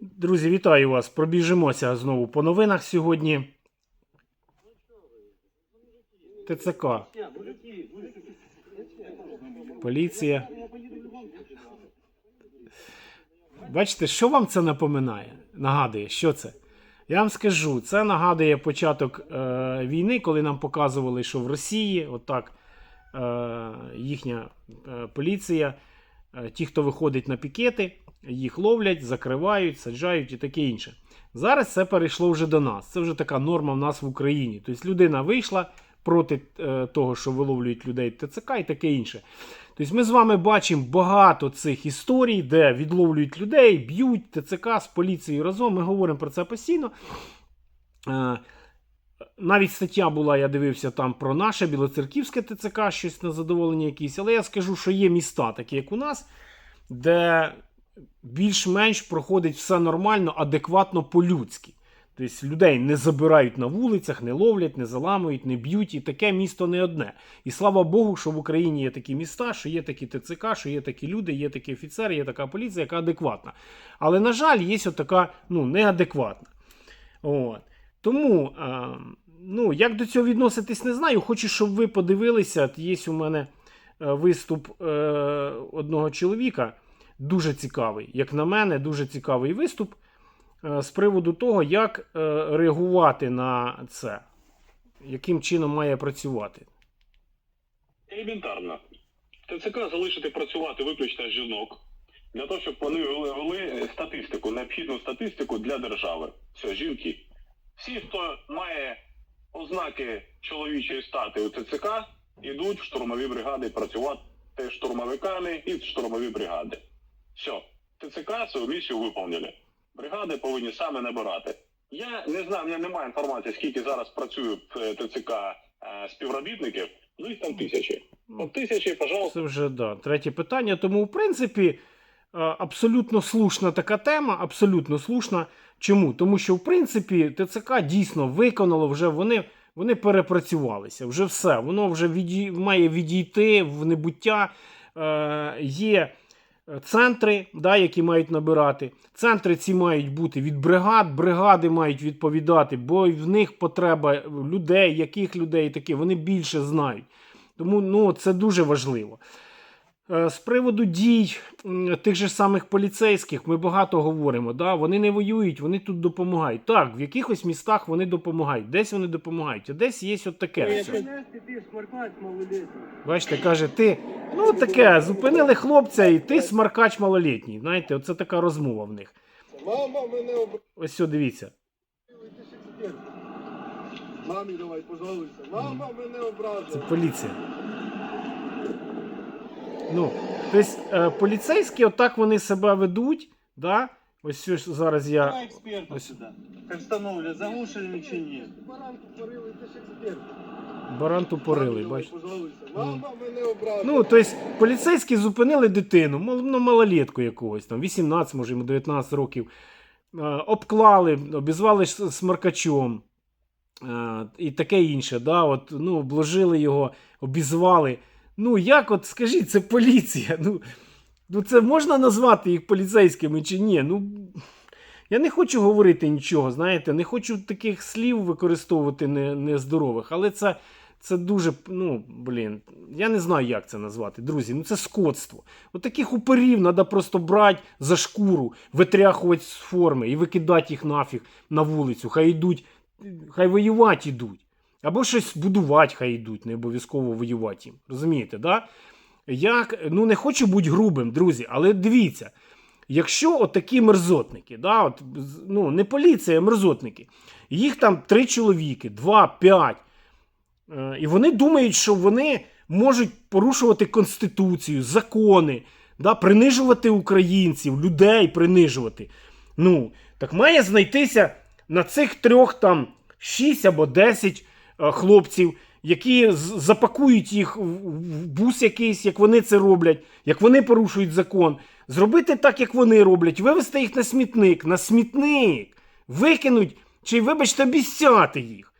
Друзі, вітаю вас. Пробіжимося знову по новинах сьогодні. ТЦК. Поліція. Бачите, що вам це напоминає? Нагадує, що це? Я вам скажу, це нагадує початок е, війни, коли нам показували, що в Росії, отак, е, їхня е, поліція, ті, хто виходить на пікети, їх ловлять, закривають, саджають і таке інше. Зараз це перейшло вже до нас. Це вже така норма в нас в Україні. Тобто людина вийшла проти е, того, що виловлюють людей ТЦК і таке інше. Тобто ми з вами бачимо багато цих історій, де відловлюють людей, б'ють ТЦК з поліцією разом. Ми говоримо про це постійно. Навіть стаття була, я дивився там про наше білоцерківське ТЦК, щось на задоволення якісь. Але я скажу, що є міста, такі як у нас, де більш-менш проходить все нормально, адекватно по-людськи. Тобто людей не забирають на вулицях, не ловлять, не заламують, не б'ють. І таке місто не одне. І слава Богу, що в Україні є такі міста, що є такі ТЦК, що є такі люди, є такі офіцери, є така поліція, яка адекватна. Але, на жаль, є от така ну, неадекватна. От. Тому, ну, як до цього відноситись, не знаю. Хочу, щоб ви подивилися. Є у мене е, виступ е, одного чоловіка, дуже цікавий. Як на мене, дуже цікавий виступ е, з приводу того, як реагувати на це, яким чином має працювати. Елементарно. ТЦК залишити працювати виключно жінок для того, щоб вони вели статистику, необхідну статистику для держави. Все, жінки. Всі, хто має ознаки чоловічої стати у ТЦК, йдуть в штурмові бригади працювати штурмовиками і в штурмові бригади. Все, ТЦК свою місію виповнили. Бригади повинні саме набирати. Я не знаю, мене немає інформації, скільки зараз працює в е, ТЦК е, співробітників, ну їх там тисячі. От тисячі, пожалуйста. Це вже да, третє питання. Тому, в принципі, абсолютно слушна така тема, абсолютно слушна. Чому? Тому що, в принципі, ТЦК дійсно виконало вже вони. Вони перепрацювалися, вже все. Воно вже відій... має відійти в небуття. Е, є центри, да, які мають набирати. Центри ці мають бути від бригад, бригади мають відповідати, бо в них потреба людей, яких людей таке, вони більше знають. Тому ну, це дуже важливо. Е, З приводу дій тих же самих поліцейських ми багато говоримо. Да? Вони не воюють, вони тут допомагають. Так, в якихось містах вони допомагають, десь вони допомагають, а десь є от таке. все. Бачите, каже, ти ну таке, зупинили хлопця, і ти смаркач малолітній. Знаєте, оце така розмова в них. Мама мене Ось все, дивіться. Мамі давай, пожалуйся. Мама мене Це поліція. Ну, тобто, е, поліцейські, отак вони себе ведуть. Да? Ось ось зараз я. Давай эксперта Ось. сюда. Как встановлю, заглушили чи ні? Баран тупорилий, Мамі бачите. пожалуйся. Мама мене образила. Ну, тобто, поліцейські зупинили дитину, ну, малолетку якогось, там, 18, може, йому 19 років. Е, обклали, обізвали с- смаркачом. е, і таке інше. Да? От, ну, обложили його, обізвали. Ну, як от, скажіть, це поліція. Ну, ну це можна назвати їх поліцейськими чи ні? Ну, я не хочу говорити нічого, знаєте, не хочу таких слів використовувати не- нездорових, але це, це дуже, ну, блін, я не знаю, як це назвати. Друзі, ну це скотство. От таких уперів треба просто брати за шкуру, витряхувати з форми і викидати їх нафіг на вулицю. Хай йдуть, хай воювати йдуть. Або щось будувати, хай йдуть, не обов'язково воювати їм. Розумієте, да? Я ну, не хочу бути грубим, друзі, але дивіться. Якщо от такі мерзотники, да, от, ну, не поліція, а мерзотники, їх там три чоловіки, два, п'ять, е, і вони думають, що вони можуть порушувати конституцію, закони, да, принижувати українців, людей принижувати. Ну, так має знайтися на цих трьох там 6 або 10 е, хлопців, які запакують їх в бус якийсь, як вони це роблять, як вони порушують закон. Зробити так, як вони роблять, вивести їх на смітник, на смітник, викинуть, чи, вибачте, обіцяти їх.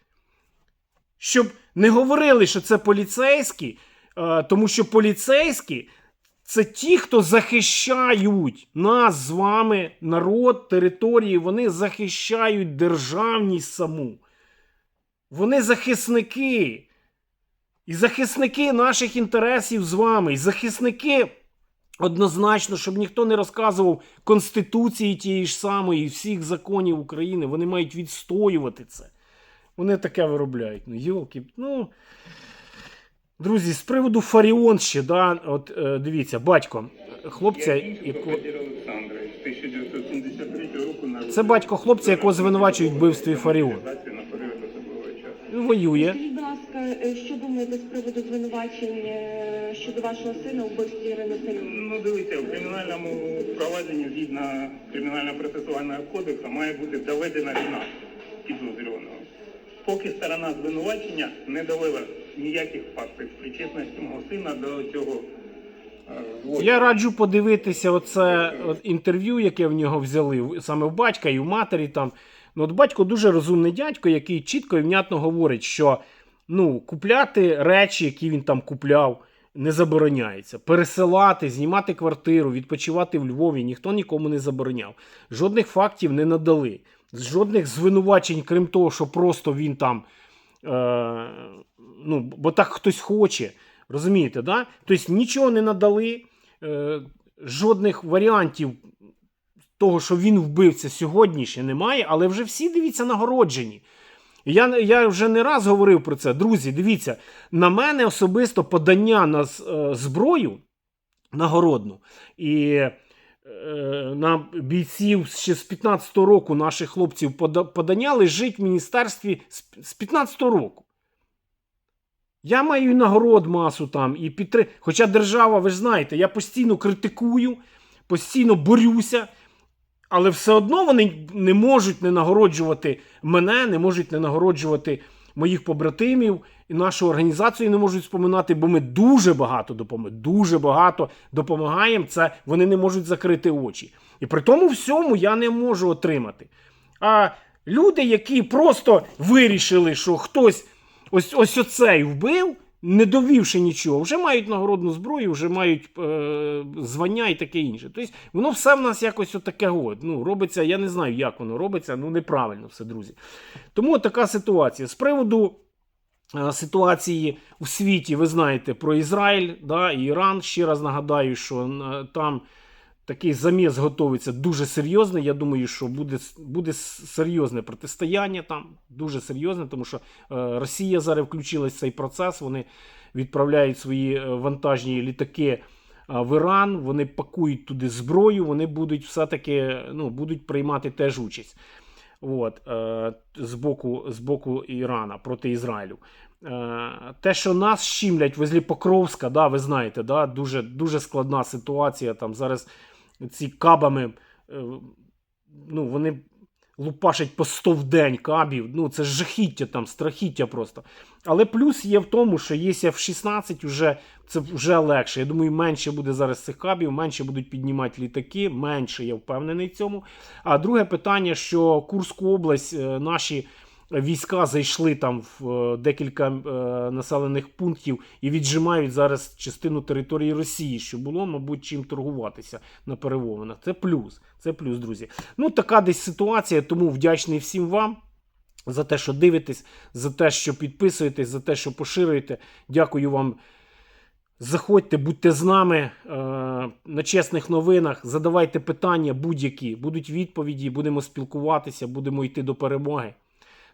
Щоб не говорили, що це поліцейські, е, тому що поліцейські Це ті, хто захищають нас з вами, народ, території, вони захищають державність саму. Вони захисники. І захисники наших інтересів з вами, і захисники однозначно, щоб ніхто не розказував Конституції тієї ж самої, і всіх законів України, вони мають відстоювати це. Вони таке виробляють. Ну, йолки, ну. Друзі, з приводу Фаріон ще, да, от е, дивіться, батько хлопця, яко... Федір Олександрович, 1973 року народився. це батько хлопця, якого звинувачують в вбивстві Фаріон. на період особливого часу. Він воює. Скажіть, будь ласка, е, що думаєте з приводу звинувачень е, щодо вашого сина у вбивстві Ірини Фаріон? Ну, дивіться, в кримінальному провадженні згідно кримінального процесуального кодексу має бути доведена вина підозрюваного. Поки сторона звинувачення не довела ніяких фактів причетності мого сина до цього е, злочину. Я раджу подивитися оце от, інтерв'ю, яке в нього взяли в- саме в батька і в матері. Там. Ну, от батько дуже розумний дядько, який чітко і внятно говорить, що ну, купляти речі, які він там купляв, не забороняється. Пересилати, знімати квартиру, відпочивати в Львові ніхто нікому не забороняв. Жодних фактів не надали. Жодних звинувачень, крім того, що просто він там. Е, ну, бо так хтось хоче. Розумієте, да? Тобто нічого не надали, е, жодних варіантів того, що він вбивця сьогодні ще немає, але вже всі дивіться нагороджені. Я, я вже не раз говорив про це. Друзі, дивіться, на мене особисто подання на е, зброю нагородну і е, на бійців ще з 15-го року наших хлопців подання лежить в міністерстві з, з 15-го року. Я маю і нагород масу там, і підтри... Хоча держава, ви ж знаєте, я постійно критикую, постійно борюся, але все одно вони не можуть не нагороджувати мене, не можуть не нагороджувати моїх побратимів і нашу організацію не можуть споминати, бо ми дуже багато допомагаємо. Дуже багато допомагаємо. Це вони не можуть закрити очі. І при тому всьому я не можу отримати. А люди, які просто вирішили, що хтось ось ось оцей вбив, не довівши нічого, вже мають нагородну зброю, вже мають е, звання і таке інше. Тобто воно все в нас якось отаке от, ну, робиться, я не знаю, як воно робиться, ну неправильно все, друзі. Тому така ситуація. З приводу е, ситуації у світі, ви знаєте про Ізраїль да, і Іран. Ще раз нагадаю, що е, там такий заміс готується дуже серйозний. Я думаю, що буде, буде серйозне протистояння там, дуже серйозне, тому що е, Росія зараз включилась в цей процес. Вони відправляють свої е, вантажні літаки е, в Іран, вони пакують туди зброю, вони будуть все-таки ну, будуть приймати теж участь. От, е, з, боку, з боку Ірана проти Ізраїлю. Е, те, що нас щімлять возле Покровська, да, ви знаєте, да, дуже, дуже складна ситуація. Там зараз ці кабами, е, ну, вони лупашать по 100 в день кабів. Ну, це жахіття там, страхіття просто. Але плюс є в тому, що є F-16, вже, це вже легше. Я думаю, менше буде зараз цих кабів, менше будуть піднімати літаки, менше я впевнений в цьому. А друге питання, що Курську область е, наші війська зайшли там в е, декілька е, населених пунктів і віджимають зараз частину території Росії, що було, мабуть, чим торгуватися на перемовинах. Це плюс. Це плюс, друзі. Ну, така десь ситуація, тому вдячний всім вам. За те, що дивитесь, за те, що підписуєтесь, за те, що поширюєте. Дякую вам. Заходьте, будьте з нами е, на чесних новинах, задавайте питання будь-які, будуть відповіді, будемо спілкуватися, будемо йти до перемоги.